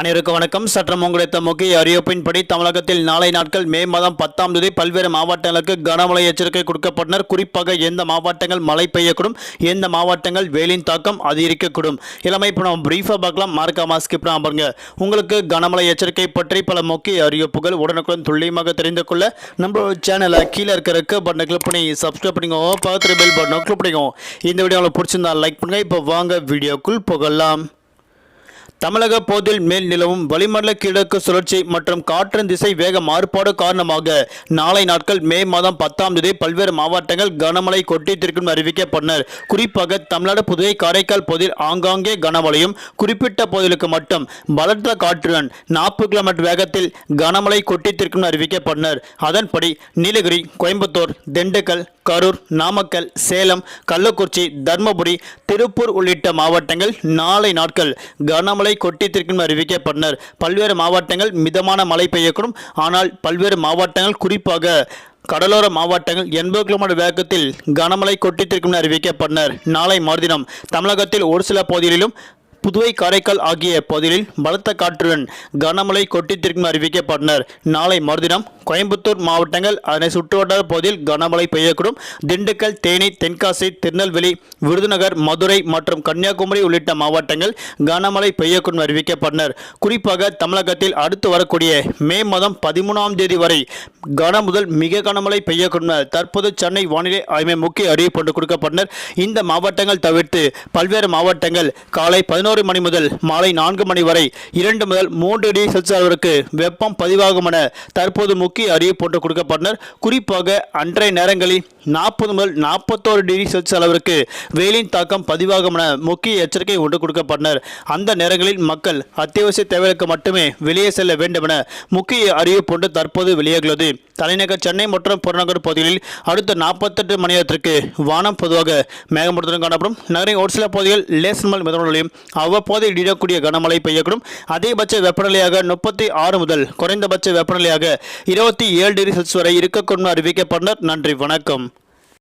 அனைவருக்கும் வணக்கம். சற்றம் உங்களுடைய முக்கிய அறிவிப்பின்படி தமிழகத்தில் நாளை நாட்கள் மே மாதம் பத்தாம் தேதி பல்வேறு மாவட்டங்களுக்கு கனமழை எச்சரிக்கை கொடுக்கப்பட்டனர். குறிப்பாக எந்த மாவட்டங்கள் மழை பெய்யக்கூடும் எந்த மாவட்டங்கள் வெயிலின் தாக்கம் அதிகரிக்கக்கூடும். இளமை இப்போ நம்ம பிரீஃபாக பார்க்கலாம். மார்க்கா ஸ்கிப் பாருங்க. உங்களுக்கு கனமழை எச்சரிக்கை பற்றி பல முக்கிய அறிவிப்புகள் உடனுக்குடன் துல்லியமாக தெரிந்து கொள்ள நம்ம சேனலை கீழே இருக்கிற பட்டனை கிளிக் பண்ணி சப்ஸ்கிரைப் பண்ணிக்கோங்க பக்கத்தில் பெல் பட்டனை கிளிக் பண்ணிக்கோங்க இந்த வீடியோ உங்களுக்கு பிடிச்சிருந்தா லைக் பண்ணுங்க. இப்போ வாங்க வீடியோக்குள் புகழலாம் தமிழக போதில் மேல் நிலவும் வளிமண்டல கிழக்கு சுழற்சி மற்றும் காற்றின் திசை வேக மாறுபாடு காரணமாக நாளை நாட்கள் மே மாதம் பத்தாம் தேதி பல்வேறு மாவட்டங்கள் கனமழை கொட்டித்திருக்கும் அறிவிக்கப்பட்டனர். குறிப்பாக தமிழ்நாடு புதுவை காரைக்கால் பகுதியில் ஆங்காங்கே கனமழையும் குறிப்பிட்ட பகுதிகளுக்கு மட்டும் பலத்த காற்றுடன் நாற்பது கிலோமீட்டர் வேகத்தில் கனமழை கொட்டித்திருக்கும் அறிவிக்கப்பட்டனர். அதன்படி நீலகிரி கோயம்புத்தூர் திண்டுக்கல் கரூர் நாமக்கல் சேலம் கள்ளக்குறிச்சி தர்மபுரி திருப்பூர் உள்ளிட்ட மாவட்டங்கள் நாளை நாட்கள் கனமழை கொட்டித்திருக்கும் அறிவிக்கப்பட்டனர் பல்வேறு மாவட்டங்கள் மிதமான மழை பெய்யக்கூடும். ஆனால் பல்வேறு மாவட்டங்கள் குறிப்பாக கடலோர மாவட்டங்கள் எண்பது கிலோமீட்டர் வேகத்தில் கனமழை கொட்டித்திருக்கும் அறிவிக்கப்பட்டனர் நாளை மறுதினம் தமிழகத்தில் ஒரு சில பகுதிகளிலும் புதுவை காரைக்கால் ஆகிய பகுதிகளில் பலத்த காற்றுடன் கனமழை கொட்டித்திருக்கும் அறிவிக்கப்பட்டனர். நாளை மறுதினம் கோயம்புத்தூர் மாவட்டங்கள் அதனை சுற்றுவட்டார பகுதியில் கனமழை பெய்யக்கூடும். திண்டுக்கல் தேனி தென்காசி திருநெல்வேலி விருதுநகர் மதுரை மற்றும் கன்னியாகுமரி உள்ளிட்ட மாவட்டங்கள் கனமழை பெய்யக்கூடும் அறிவிக்கப்பட்டனர். குறிப்பாக தமிழகத்தில் அடுத்து வரக்கூடிய மே மாதம் பதிமூணாம் தேதி வரை கன முதல் மிக கனமழை பெய்யக்கூடும் தற்போது சென்னை வானிலை ஆய்வு முக்கிய அறிவிப்பு கொண்டு கொடுக்கப்பட்டனர். இந்த மாவட்டங்கள் தவிர்த்து பல்வேறு மாவட்டங்கள் காலை பதினோரு மணி முதல் மாலை நான்கு மணி வரை இரண்டு முதல் மூன்று டிகிரி செல்சியஸ் அளவிற்கு வெப்பம் பதிவாகும் என தற்போது முக்கிய அறிவிப்பு ஒன்று கொடுக்கப்பட்டனர். குறிப்பாக அன்றைய நேரங்களில் நாற்பது முதல் நாற்பத்தோரு டிகிரி செல்சியஸ் அளவிற்கு வெயிலின் தாக்கம் பதிவாகும் என முக்கிய எச்சரிக்கை ஒன்று கொடுக்கப்பட்டனர். அந்த நேரங்களில் மக்கள் அத்தியாவசிய தேவைகளுக்கு மட்டுமே வெளியே செல்ல வேண்டும் என முக்கிய அறிவிப்பு ஒன்று தற்போது வெளியாகியுள்ளது. தலைநகர் சென்னை மற்றும் புறநகர் பகுதிகளில் அடுத்த நாற்பத்தெட்டு மணி நேரத்திற்கு வானம் பொதுவாக மேகமூட்டத்துடன் காணப்படும். நகரின் ஒரு சில பகுதிகள் லேசமல் மிதமலையும் அவ்வப்போது இடியக்கூடிய கனமழை பெய்யக்கூடும். அதிகபட்ச வெப்பநிலையாக முப்பத்தி ஆறு முதல் குறைந்தபட்ச வெப்பநிலையாக இருபத்தி ஏழு டிகிரி செல்சியஸ் வரை இருக்கக்கூடும் அறிவிக்கப்பட்டனர். நன்றி வணக்கம்.